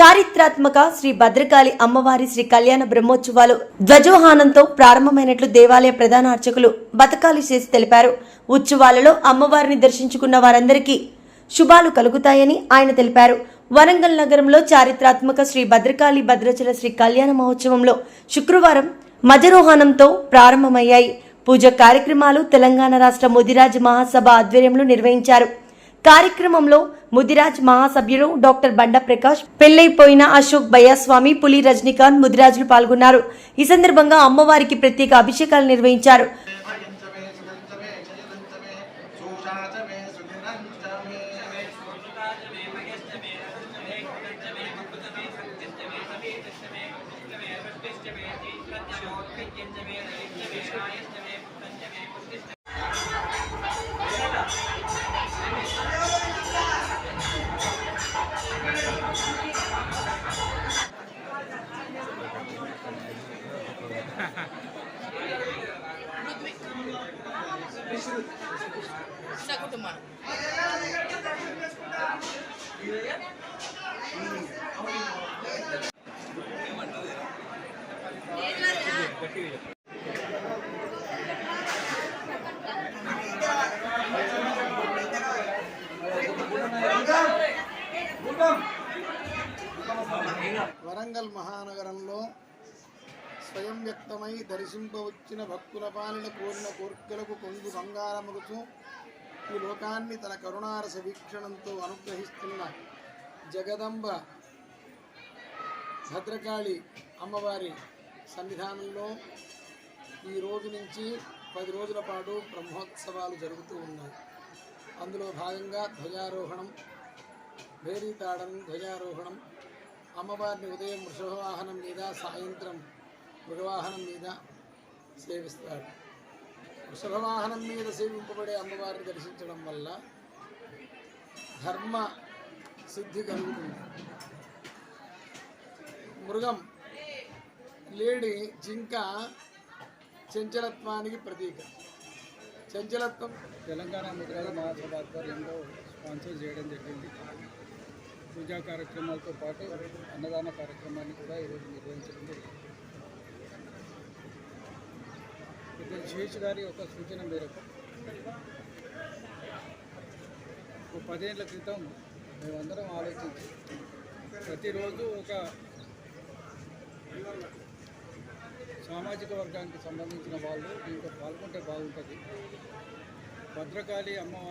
చారిత్రాత్మక శ్రీ భద్రకాళి అమ్మవారి శ్రీ కళ్యాణ బ్రహ్మోత్సవాలు ధ్వజోహానంతో ప్రారంభమైనట్లు దేవాలయ ప్రధాన అర్చకులు బతకాలి చేసి తెలిపారు. ఉత్సవాలలో అమ్మవారిని దర్శించుకున్న వారందరికీ శుభాలు కలుగుతాయని ఆయన తెలిపారు. వరంగల్ నగరంలో చారిత్రాత్మక శ్రీ భద్రకాళి భద్రచల శ్రీ కళ్యాణ మహోత్సవంలో శుక్రవారం మజరోహానంతో ప్రారంభమయ్యాయి. పూజ కార్యక్రమాలు తెలంగాణ రాష్ట్ర ముదిరాజ్ మహాసభ ఆధ్వర్యంలో నిర్వహించారు. కార్యక్రమంలో ముదిరాజ్ మహాసభ్యులు డాక్టర్ బండ ప్రకాష్ పెళ్ళైపోయిన అశోక్ భయ్యస్వామి పులి రజనీకాంత్ ముదిరాజులు పాల్గొన్నారు. ఈ సందర్భంగా అమ్మవారికి ప్రత్యేక అభిషేకాలు నిర్వహించారు. సకుటుంబం వరంగల్ మహానగరంలో స్వయం వ్యక్తమై దర్శింపవచ్చిన భక్తుల పాలన కోరిన కోర్కెలకు కొంగు బంగారముగుతూ ఈ లోకాన్ని తన కరుణారస వీక్షణంతో అనుగ్రహిస్తున్న జగదంబ భద్రకాళి అమ్మవారి సన్నిధానంలో ఈ రోజు నుంచి పది రోజుల పాటు బ్రహ్మోత్సవాలు జరుగుతూ ఉన్నాయి. అందులో భాగంగా ధ్వజారోహణం భేరీతాడనం ధ్వజారోహణం అమ్మవారిని ఉదయం వృషభవాహనం మీద సాయంత్రం మృగవాహనం మీద సేవిస్తారు. వృషభవాహనం మీద సేవింపబడే అమ్మవారిని దర్శించడం వల్ల ధర్మ సిద్ధి కలుగుతుంది. మృగం లేడి జింక చంచలత్వానికి ప్రతీక. చంచలత్వం తెలంగాణ ముద్రాల మహాసభ ఆధ్వర్యంలో స్పాన్సర్ చేయడం జరిగింది. పూజా కార్యక్రమాలతో పాటు అన్నదాన కార్యక్రమాన్ని కూడా ఈరోజు శేష్ గారి ఒక సూచన మేరకు ఒక పదేళ్ళ క్రితం మేమందరం ఆలోచించి ప్రతిరోజు ఒక సామాజిక వర్గానికి సంబంధించిన వాళ్ళు దీంట్లో పాల్గొంటే బాగుంటుంది. భద్రకాళి అమ్మవారి